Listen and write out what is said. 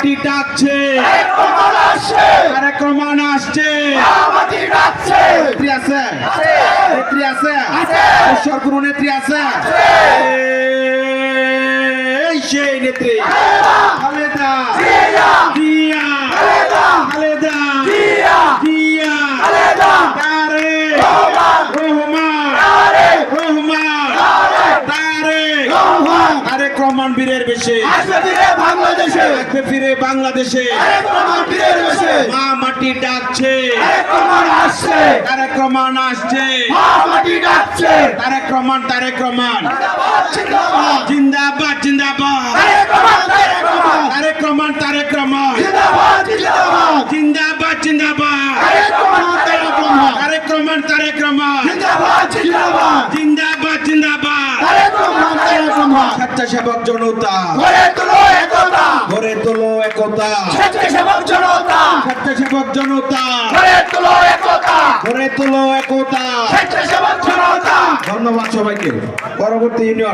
মাটি ডাকছে। আসছে। নেত্রী আছে। নেত্রী আছে। আছে। ঈশ্বর গুরু নেত্রী আছে। এই সেই নেত্রী। রহমান বীরের বেশে। বাংলাদেশে। ফিরে বাংলাদেশে। মা মাটি ডাকছে। আসছে। তারেক রহমান আসছে। মা মাটি ডাকছে। তারেক রহমান তারেক রহমান জিন্দাবাদ জিন্দাবাদ। জিন্দাবাদ তারেক রহমান তারেক রহমান জিন্দাবাদ জিন্দাবাদ। জিন্দাবাদ জিন্দাবাদ। তারেক রহমান তারেক স্বেচ্ছাসেবক জনতা। গড়ে তোলো একতা। গড়ে তোলো একতা। স্বেচ্ছাসেবক জনতা। স্বেচ্ছাসেবক জনতা। গড়ে তোলো একতা। গড়ে তোলো একতা। স্বেচ্ছাসেবক জনতা। ধন্যবাদ সবাইকে। পরবর্তী ইউনিয়ন।